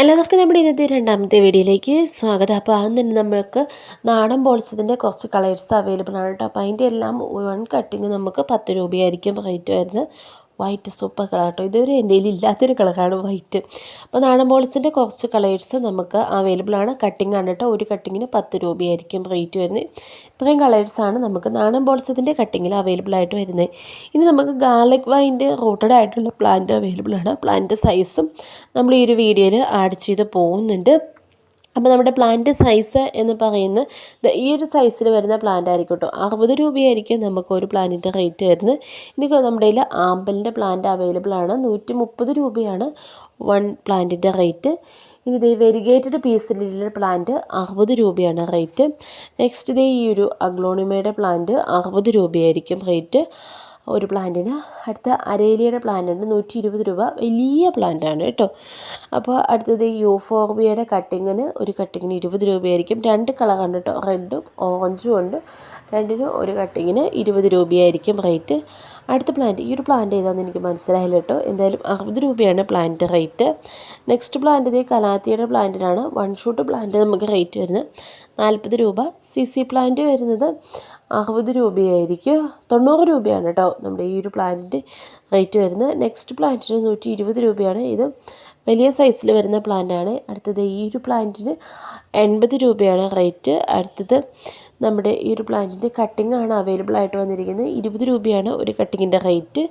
എല്ലാവർക്കും നമ്മുടെ ഇന്നത്തെ രണ്ടാമത്തെ വീഡിയോയിലേക്ക് സ്വാഗതം. അപ്പോൾ ആദ്യം തന്നെ നമ്മൾക്ക് നാടൻ ബോൾസിന്റെ കുറച്ച് കളേഴ്സ് അവൈലബിൾ ആണ് കേട്ടോ. അപ്പോൾ അതിന്റെ എല്ലാം വൺ കട്ടിങ് നമുക്ക് പത്ത് രൂപയായിരിക്കും റേറ്റ് വരുന്നത്. വൈറ്റ് സൂപ്പർ കളർ കേട്ടോ ഇതുവരെ എന്റെ കയ്യിൽ ഇല്ലാത്തൊരു കളറാണ് വൈറ്റ്. അപ്പോൾ നാടൻ ബോൾസിന്റെ കുറച്ച് കളേഴ്സ് നമുക്ക് അവൈലബിൾ ആണ്. കട്ടിംഗ് ആണ് കേട്ടോ. ഒരു കട്ടിങ്ങിന് പത്ത് രൂപയായിരിക്കും റേറ്റ് വരുന്നത്. ഇത്രയും കളേഴ്സാണ് നമുക്ക് നാടൻ ബോൾസത്തിന്റെ കട്ടിങ്ങിൽ അവൈലബിൾ ആയിട്ട് വരുന്നത്. ഇനി നമുക്ക് ഗാർലിക് വൈന്റെ റൂട്ടഡ് ആയിട്ടുള്ള പ്ലാന്റ് അവൈലബിൾ ആണ്. പ്ലാന്റ് സൈസും നമ്മൾ ഈ ഒരു വീഡിയോയിൽ ആഡ് ചെയ്ത് പോകുന്നുണ്ട്. അപ്പോൾ നമ്മുടെ പ്ലാന്റ് സൈസ് എന്ന് പറയുന്നത് ഈ ഒരു സൈസിൽ വരുന്ന പ്ലാന്റ് ആയിരിക്കും കേട്ടോ അറുപത് രൂപയായിരിക്കും നമുക്ക് ഒരു പ്ലാന്റിന്റെ റേറ്റ് വരുന്നത്. ഇനി നമ്മുടെ കയ്യിൽ ആമ്പലിന്റെ പ്ലാന്റ് അവൈലബിൾ ആണ്. നൂറ്റി മുപ്പത് രൂപയാണ് വൺ പ്ലാന്റിന്റെ റേറ്റ് ഇനി ഇതേ വെരിഗേറ്റഡ് പീസിലുള്ള പ്ലാന്റ് അറുപത് രൂപയാണ് റേറ്റ് നെക്സ്റ്റ് ഇതേ ഈ ഒരു അഗ്ലോണിമയുടെ പ്ലാന്റ് അറുപത് രൂപയായിരിക്കും റേറ്റ് ഒരു പ്ലാന്റിന്. അടുത്ത അരേലിയുടെ പ്ലാന്റ് ഉണ്ട് നൂറ്റി ഇരുപത് രൂപ. വലിയ പ്ലാന്റാണ് കേട്ടോ. അപ്പോൾ അടുത്തത് യൂഫോർബിയയുടെ കട്ടിങ്ങിന് ഒരു കട്ടിങ്ങിന് ഇരുപത് രൂപയായിരിക്കും. രണ്ട് കളറാണ് കേട്ടോ. റെഡും ഓറഞ്ചും ഉണ്ട്. രണ്ടിനും ഒരു കട്ടിങ്ങിന് ഇരുപത് രൂപയായിരിക്കും റേറ്റ്. അടുത്ത പ്ലാന്റ് ഈ ഒരു പ്ലാന്റ് ഏതാണെന്ന് എനിക്ക് മനസ്സിലായില്ല കേട്ടോ. എന്തായാലും അറുപത് രൂപയാണ് പ്ലാന്റ് റേറ്റ് നെക്സ്റ്റ് പ്ലാന്റ് ഇതേ കലാത്തിയുടെ പ്ലാന്റിനാണ് വൺ ഷൂട്ട് പ്ലാന്റ് നമുക്ക് റേറ്റ് വരുന്നത് നാൽപ്പത് രൂപ. സി സി പ്ലാന്റ് വരുന്നത് അറുപത് രൂപയായിരിക്കും. തൊണ്ണൂറ് രൂപയാണ് കേട്ടോ നമ്മുടെ ഈ ഒരു പ്ലാന്റിന്റെ റേറ്റ് വരുന്നത്. നെക്സ്റ്റ് പ്ലാന്റിന് നൂറ്റി ഇരുപത് രൂപയാണ്. ഇത് വലിയ സൈസിൽ വരുന്ന പ്ലാന്റാണ് അടുത്തത് ഈ ഒരു പ്ലാന്റിന് എൺപത് രൂപയാണ് റേറ്റ് അടുത്തത് നമ്മുടെ ഈ ഒരു പ്ലാന്റിന്റെ കട്ടിംഗ് ആണ് അവൈലബിൾ ആയിട്ട് വന്നിരിക്കുന്നത്. ഇരുപത് രൂപയാണ് ഒരു കട്ടിങ്ങിന്റെ റേറ്റ്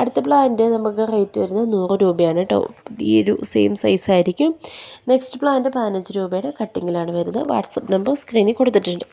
അടുത്ത പ്ലാന്റ് നമുക്ക് റേറ്റ് വരുന്നത് നൂറ് രൂപയാണ് കേട്ടോ ഈ ഒരു സെയിം സൈസ് ആയിരിക്കും. നെക്സ്റ്റ് പ്ലാന്റ് പതിനഞ്ച് രൂപയുടെ കട്ടിങ്ങിലാണ് വരുന്നത്. വാട്സപ്പ് നമ്പർ സ്ക്രീനിൽ കൊടുത്തിട്ടുണ്ട്.